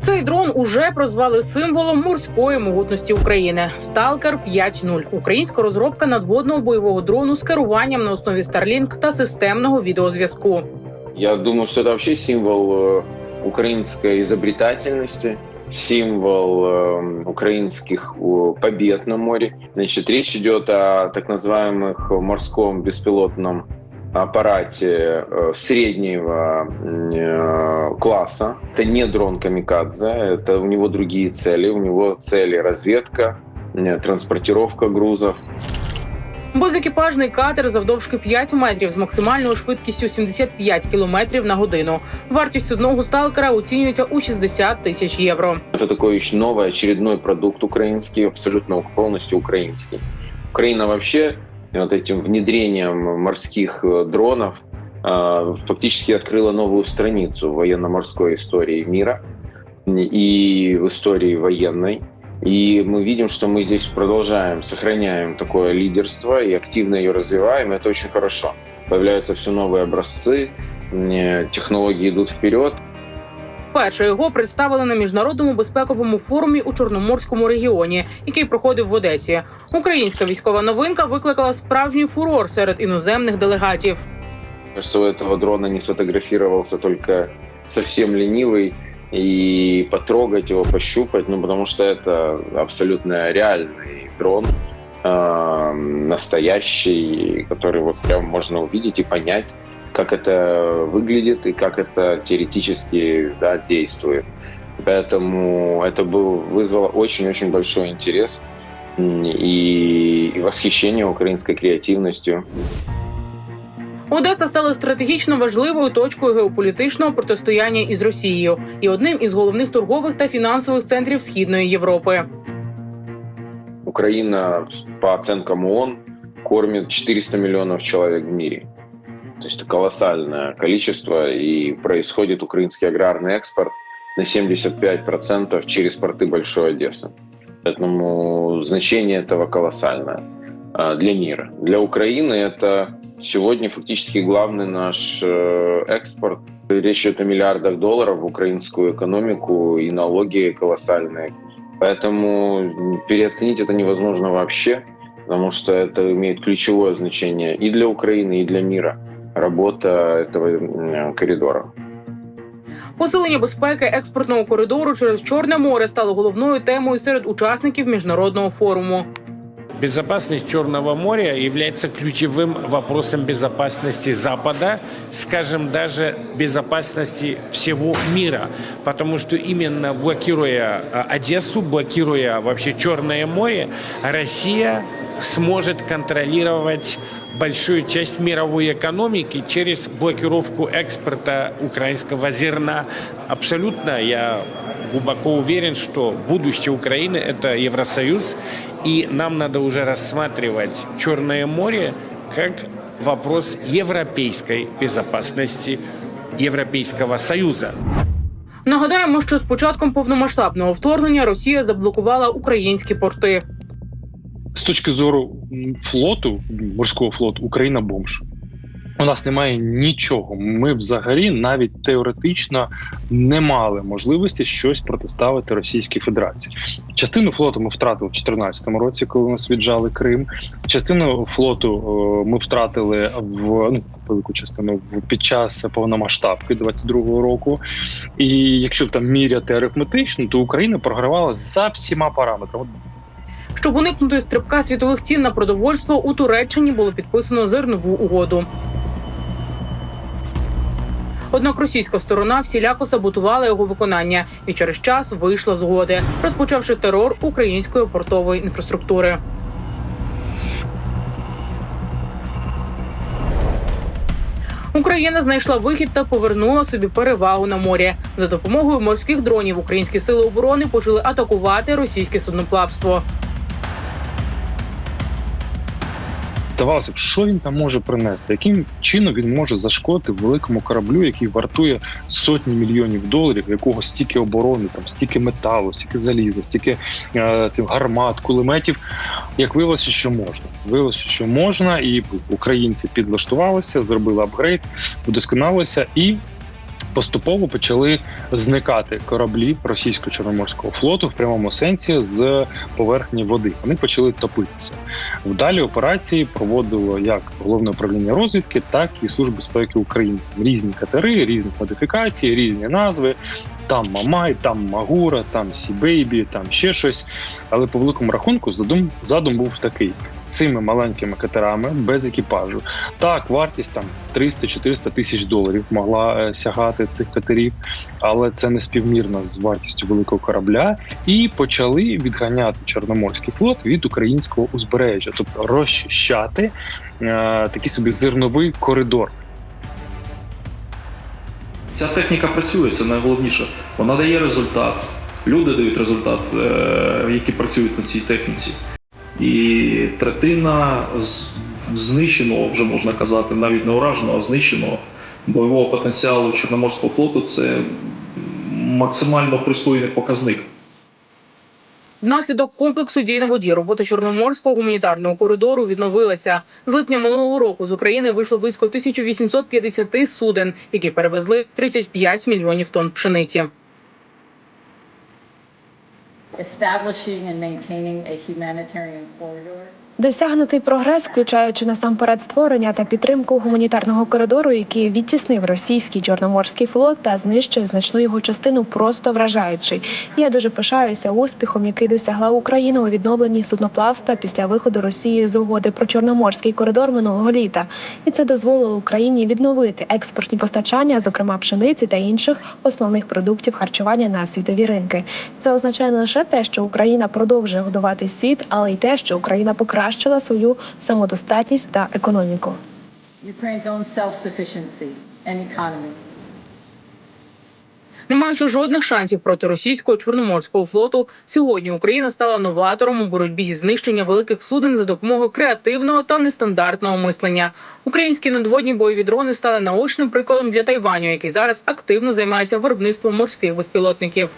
Цей дрон уже прозвали символом морської могутності України. Сталкер 5.0 – українська розробка надводного бойового дрону з керуванням на основі Starlink та системного відеозв'язку. Я думаю, что это вообще символ э, украинской изобретательности, символ э, украинских э, побед на море. Значит, речь идет о так называемых морском беспилотном аппарате э, среднего э, класса. Это не дрон Камикадзе, это у него другие цели. У него цели разведка, э, транспортировка грузов. Безекіпажний катер завдовжки 5 метрів з максимальною швидкістю 75 кілометрів на годину. Вартість одного сталкера оцінюється у 60 тисяч євро. Это такой очень новый очередной продукт украинский, абсолютно полностью украинский. Украина вообще вот этим внедрением морских э, дронов э, фактически открыла новую страницу в военно-морской истории мира и в истории военной. И мы видим, что мы здесь продолжаем, сохраняем такое лидерство и активно ее развиваем. Это очень хорошо. Появляются все новые образцы, э, технологии идут вперед. Вперше його представили на міжнародному безпековому форумі у Чорноморському регіоні, який проходив в Одесі. Українська військова новинка викликала справжній фурор серед іноземних делегатів. Кажется, у этого дрона не сфотографировался только совсем ленивый и потрогать его, пощупать, ну, потому что это абсолютно реальный дрон, э, настоящий, который вот прям можно увидеть и понять, как это выглядит и как это теоретически да, действует. Поэтому это был, вызвало очень-очень большой интерес и, и восхищение украинской креативностью. Одеса стала стратегічно важливою точкою геополітичного протистояння із Росією і одним із головних торгових та фінансових центрів Східної Європи. Украина, по оценкам ООН, кормит 400 миллионов человек в мире. То есть это колоссальное количество, и происходит украинский аграрный экспорт на 75% через порты Большой Одессы. Поэтому значение этого колоссальное а, для мира. Для Украины это сегодня фактически главный наш э, экспорт. Речь идет о миллиардах долларов в украинскую экономику и налоги колоссальные. Поэтому м, переоценить это невозможно вообще, потому что это имеет ключевое значение и для Украины, и для мира работа этого м, коридора. Посилення безпеки експортного коридору через Чорне море стало головною темою серед учасників міжнародного форуму. Безопасность Черного моря является ключевым вопросом безопасности Запада, скажем, даже безопасности всего мира. Потому что именно блокируя а, Одессу, блокируя вообще Черное море, Россия сможет контролировать большую часть мировой экономики через блокировку экспорта украинского зерна. Абсолютно я глубоко уверен, что будущее Украины – это Евросоюз, и нам надо уже рассматривать Черное море как вопрос европейской безопасности Европейского Союза. Нагадаємо, що з початком повномасштабного вторгнення Росія заблокувала українські порти. з точки зору флоту, морського флоту, Україна бомж. У нас немає нічого. Ми взагалі навіть теоретично не мали можливості щось протиставити Російській Федерації. Частину флоту ми втратили в 2014 році, коли нас віджали Крим. Частину флоту е, ми втратили в ну велику частину в під час повномасштабки 22-го року. І якщо там міряти арифметично, то Україна програвала за всіма параметрами. Щоб уникнути стрибка світових цін на продовольство, у Туреччині було підписано зернову угоду. Однак російська сторона всіляко саботувала його виконання і через час вийшла з угоди, розпочавши терор української портової інфраструктури. Україна знайшла вихід та повернула собі перевагу на морі. За допомогою морських дронів українські сили оборони почали атакувати російське судноплавство. Здавалося б, що він там може принести, яким чином він може зашкодити великому кораблю, який вартує сотні мільйонів доларів, якого стільки оборони, там стільки металу, стільки заліза, стільки е, тим гармат, кулеметів. Як виявилося, що можна. Виявилося, що можна, і українці підлаштувалися, зробили апгрейд, удосконалися і поступово почали зникати кораблі російсько-чорноморського флоту в прямому сенсі з поверхні води. Вони почали топитися. Вдалі операції проводило як головне управління розвідки, так і Служби безпеки України. Різні катери, різні модифікації, різні назви. Там Мамай, там Магура, там Сі-Бейбі, там ще щось. Але по великому рахунку задум, задум був такий: цими маленькими катерами без екіпажу. Так, вартість там 300-400 тисяч доларів могла е, сягати цих катерів, але це не співмірно з вартістю великого корабля. І почали відганяти Чорноморський флот від українського узбережжя, тобто розчищати е, такий собі зерновий коридор. Ця техніка працює, це найголовніше. Вона дає результат. Люди дають результат, е, які працюють на цій техніці. І третина знищеного, вже можна казати, навіть не ураженого, а знищеного бойового потенціалу Чорноморського флоту це максимально пристойний показник. Внаслідок комплексу дій на воді робота чорноморського гуманітарного коридору відновилася. З липня минулого року з України вийшло близько 1850 суден, які перевезли 35 мільйонів тонн пшениці. establishing and maintaining a humanitarian corridor. Досягнутий прогрес, включаючи насамперед створення та підтримку гуманітарного коридору, який відтіснив російський чорноморський флот та знищив значну його частину, просто вражаючий. Я дуже пишаюся успіхом, який досягла Україна у відновленні судноплавства після виходу Росії з угоди про чорноморський коридор минулого літа, і це дозволило Україні відновити експортні постачання, зокрема пшениці та інших основних продуктів харчування на світові ринки. Це означає не лише те, що Україна продовжує годувати світ, але й те, що Україна покращила свою самодостатність та економіку. Не маючи жодних шансів проти російського чорноморського флоту, сьогодні Україна стала новатором у боротьбі зі знищенням великих суден за допомогою креативного та нестандартного мислення. Українські надводні бойові дрони стали наочним прикладом для Тайваню, який зараз активно займається виробництвом морських безпілотників.